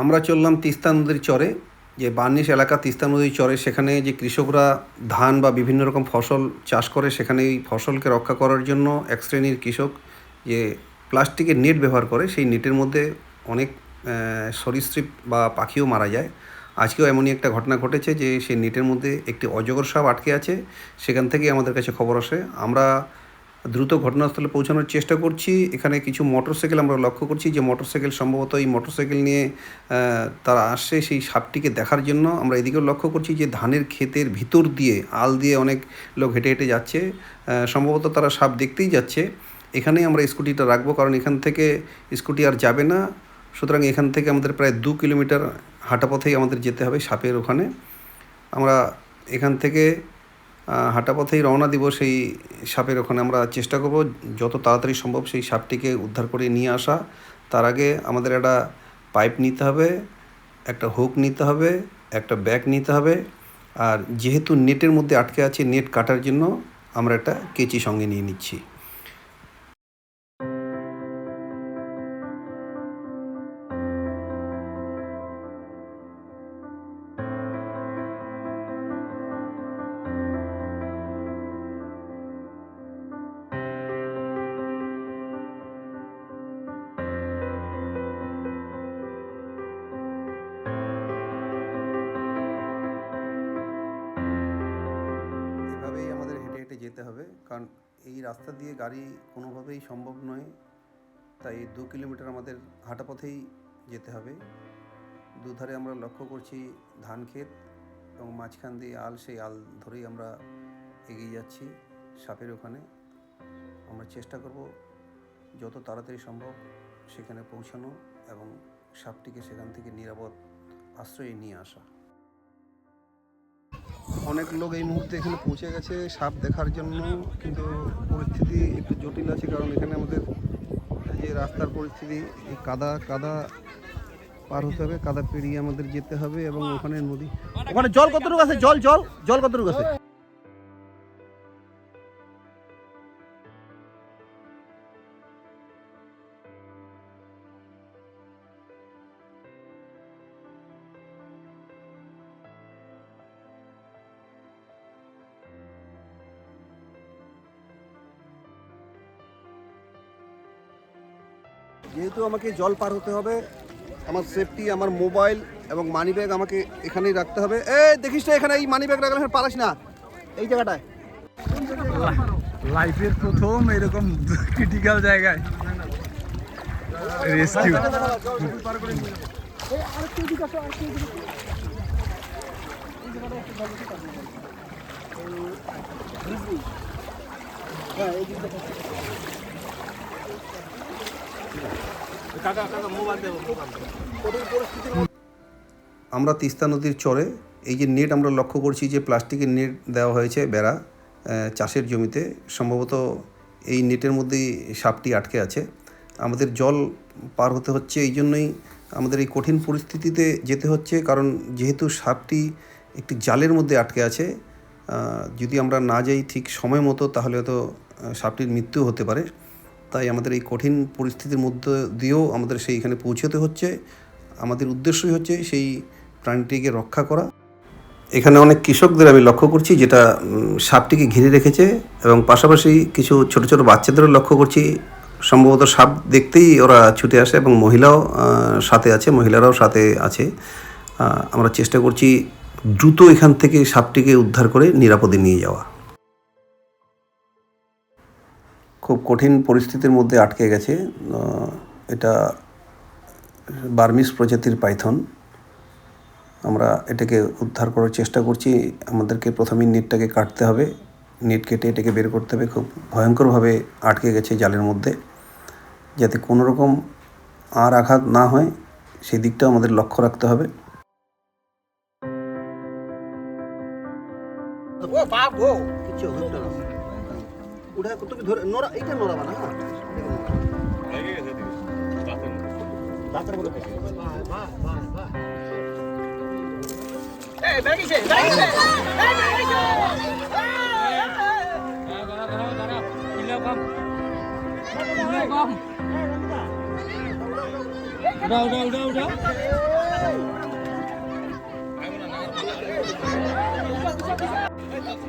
আমরা চললাম তিস্তা নদীর চরে, যে বার্নিশ এলাকা তিস্তা নদীর চরে, সেখানে যে কৃষকরা ধান বা বিভিন্ন রকম ফসল চাষ করে সেখানে এই ফসলকে রক্ষা করার জন্য এক শ্রেণির কৃষক যে প্লাস্টিকের নেট ব্যবহার করে, সেই নেটের মধ্যে অনেক সরীসৃপ বা পাখিও মারা যায়। আজকেও এমনই একটা ঘটনা ঘটেছে যে সেই নেটের মধ্যে একটি অজগর সাপ আটকে আছে, সেখান থেকে আমাদের কাছে খবর আসে। আমরা দ্রুত ঘটনাস্থলে পৌঁছানোর চেষ্টা করছি। এখানে কিছু মোটরসাইকেল আমরা লক্ষ্য করছি। যে মোটরসাইকেল সম্ভবত এই মোটরসাইকেল নিয়ে তারা আসছে সেই সাপটিকে দেখার জন্য। আমরা এদিকেও লক্ষ্য করছি যে ধানের ক্ষেতের ভিতর দিয়ে, আল দিয়ে অনেক লোক হেঁটে হেঁটে যাচ্ছে। সম্ভবত তারা সাপ দেখতেই যাচ্ছে। এখানেই আমরা স্কুটিটা রাখব, কারণ এখান থেকে স্কুটি আর যাবে না। সুতরাং এখান থেকে আমাদের প্রায় দু কিলোমিটার হাঁটা পথেই আমাদের যেতে হবে সাপের ওখানে। আমরা এখান থেকে হাঁটা পথেই রওনা দিব সেই সাপের ওখানে। আমরা চেষ্টা করব যত তাড়াতাড়ি সম্ভব সেই সাপটিকে উদ্ধার করে নিয়ে আসা। তার আগে আমাদের একটা পাইপ নিতে হবে, একটা হুক নিতে হবে, একটা ব্যাগ নিতে হবে। আর যেহেতু নেটের মধ্যে আটকে আছে নেট কাটার জন্য, আমরা একটা কেচি সঙ্গে নিয়ে নিচ্ছি। যেতে হবে। কারণ এই রাস্তা দিয়ে গাড়ি কোনোভাবেই সম্ভব নয়। তাই দু কিলোমিটার আমাদের হাঁটা পথেই যেতে হবে। দুধারে আমরা লক্ষ্য করছি ধান ক্ষেত এবং মাঝখান দিয়ে আল, সেই আল ধরেই আমরা এগিয়ে যাচ্ছি সাপের ওখানে। আমরা চেষ্টা করব যত তাড়াতাড়ি সম্ভব সেখানে পৌঁছানো এবং সাপটিকে সেখান থেকে নিরাপদ আশ্রয়ে নিয়ে আসা। অনেক লোক এই মুহূর্তে এখানে পৌঁছে গেছে সাপ দেখার জন্য, কিন্তু পরিস্থিতি একটু জটিল আছে কারণ এখানে আমাদের যে রাস্তার পরিস্থিতি কাদা কাদা পার হতে হবে, কাদা পেরিয়ে আমাদের যেতে হবে এবং ওখানে নদী ওখানে জল কতটুকু আছে? জল জল জল কতটুকু আছে? যেহেতু আমাকে জল পার হতে হবে আমার সেফটি আমার মোবাইল এবং মানি ব্যাগ আমাকে এখানেই রাখতে হবে। এ দেখিস না এখানে এই মানি ব্যাগ রাখলে পারাস না। এই জায়গাটায়। লাইফের প্রথম এরকম ক্রিটিক্যাল জায়গায়। রেস্কিউ আমরা তিস্তা নদীর চরে, এই যে নেট আমরা লক্ষ্য করছি যে প্লাস্টিকের নেট দেওয়া হয়েছে বেড়া চাষের জমিতে। সম্ভবত এই নেটের মধ্যেই সাপটি আটকে আছে। আমাদের জল পার হতে হচ্ছে এই জন্যই আমাদের এই কঠিন পরিস্থিতিতে যেতে হচ্ছে, কারণ যেহেতু সাপটি একটি জালের মধ্যে আটকে আছে যদি আমরা না যাই ঠিক সময় মতো, তাহলে হয়তো সাপটির মৃত্যু হতে পারে। তাই আমাদের এই কঠিন পরিস্থিতির মধ্যে দিয়েও আমাদের সেইখানে পৌঁছতে হচ্ছে। আমাদের উদ্দেশ্যই হচ্ছে সেই প্রাণীটিকে রক্ষা করা। এখানে অনেক কৃষকদের আমি লক্ষ্য করছি যেটা সাপটিকে ঘিরে রেখেছে এবং পাশাপাশি কিছু ছোট ছোট বাচ্চাদেরও লক্ষ্য করছি। সম্ভবত সাপ দেখতেই ওরা ছুটে আসে এবং মহিলাও সাথে আছে, মহিলারাও সাথে আছে। আমরা চেষ্টা করছি দ্রুত এখান থেকে সাপটিকে উদ্ধার করে নিরাপদে নিয়ে যাওয়া। খুব কঠিন পরিস্থিতির মধ্যে আটকে গেছে। এটা বার্মিস প্রজাতির পাইথন। আমরা এটাকে উদ্ধার করার চেষ্টা করছি। আমাদেরকে প্রথমেই নেটটাকে কাটতে হবে। নেট কেটে এটাকে বের করতে হবে। খুব ভয়ঙ্করভাবে আটকে গেছে জালের মধ্যে। যাতে কোনো রকম আর আঘাত না হয়, সেই দিকটাও আমাদের লক্ষ্য রাখতে হবে। ও কিছু উঠা তুমি ধরে নোরা এইটা নোরাবা না দাঁতের মধ্যে উঠা উঠা উঠা উঠা কিচ্ছু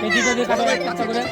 পেটিটা দিয়ে কাটা চেষ্টা করে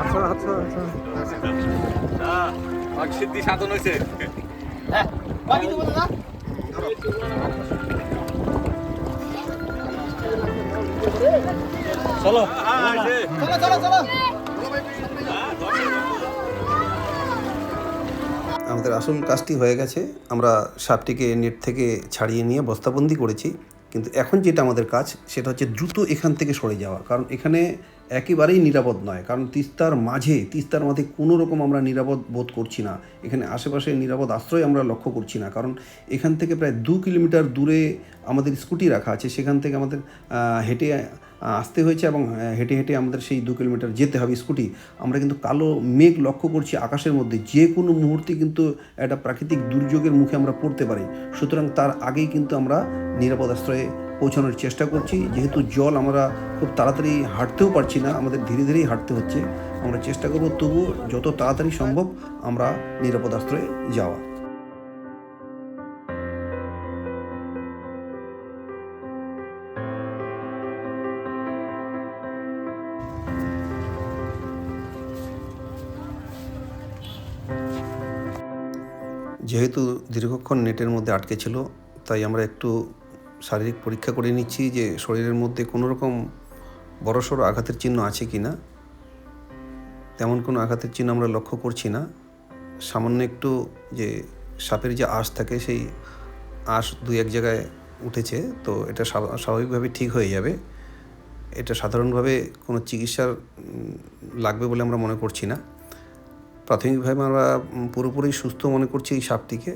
আচ্ছা আচ্ছা আচ্ছা সিদ্ধি সাধন হয়েছে আমাদের আসল কাজটি হয়ে গেছে। আমরা সাপটিকে নেট থেকে ছাড়িয়ে নিয়ে বস্তাবন্দি করেছি। কিন্তু এখন যেটা আমাদের কাজ, সেটা হচ্ছে দ্রুত এখান থেকে সরে যাওয়া। কারণ এখানে একেবারেই নিরাপদ নয়। কারণ তিস্তার মাঝে তিস্তার মাঝে কোনো রকম আমরা নিরাপদ বোধ করছি না। এখানে আশেপাশে নিরাপদ আশ্রয় আমরা লক্ষ্য করছি না। কারণ এখান থেকে প্রায় দু কিলোমিটার দূরে আমাদের স্কুটি রাখা আছে। সেখান থেকে আমাদের হেঁটে আসতে হয়েছে এবং হেঁটে হেঁটে আমাদের সেই দু কিলোমিটার যেতে হবে স্কুটি। আমরা কিন্তু কালো মেঘ লক্ষ্য করছি আকাশের মধ্যে। যে কোনো মুহূর্তে কিন্তু একটা প্রাকৃতিক দুর্যোগের মুখে আমরা পড়তে পারি। সুতরাং তার আগেই কিন্তু আমরা নিরাপদ আশ্রয়ে পৌঁছানোর চেষ্টা করছি। যেহেতু জল আমরা খুব তাড়াতাড়ি হাঁটতেও পারছি না, আমাদের ধীরে ধীরেই হাঁটতে হচ্ছে। আমরা চেষ্টা করব, তবুও যত তাড়াতাড়ি সম্ভব আমরা নিরাপদ আশ্রয়ে যাওয়া। যেহেতু দীর্ঘক্ষণ নেটের মধ্যে আটকে ছিল, তাই আমরা একটু শারীরিক পরীক্ষা করে নিচ্ছি যে শরীরের মধ্যে কোনো রকম বড়সড় আঘাতের চিহ্ন আছে কি না। তেমন কোনো আঘাতের চিহ্ন আমরা লক্ষ্য করছি না। সামান্য একটু যে সাপের যে আঁশ থাকে, সেই আঁশ দুই এক জায়গায় উঠেছে, তো এটা স্বাভা- স্বাভাবিকভাবে ঠিক হয়ে যাবে। এটা সাধারণভাবে কোনো চিকিৎসার লাগবে বলে আমরা মনে করছি না। প্রাথমিকভাবে আমরা পুরোপুরি সুস্থ মনে করছি এই সাপটিকে।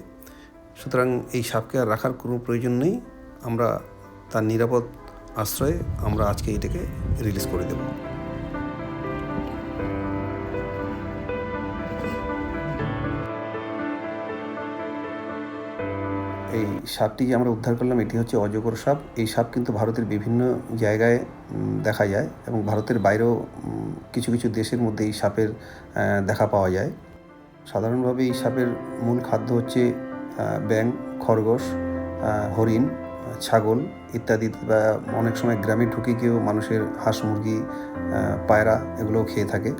সুতরাং এই সাপকে আর রাখার কোনো প্রয়োজন নেই। আমরা তার নিরাপদ আশ্রয়ে আমরা আজকে এটাকে রিলিজ করে দেব। এই সাপটি যে আমরা উদ্ধার করলাম, এটি হচ্ছে অজগর সাপ। এই সাপ কিন্তু ভারতের বিভিন্ন জায়গায় দেখা যায় এবং ভারতের বাইরেও কিছু কিছু দেশের মধ্যে এই সাপের দেখা পাওয়া যায়। সাধারণভাবে এই সাপের মূল খাদ্য হচ্ছে ব্যাং খরগোশ হরিণ, ছাগল ইত্যাদি বা অনেক সময় গ্রামে ঢুকে গিয়েও মানুষের হাঁস, মুরগি পায়রা এগুলোও খেয়ে থাকে।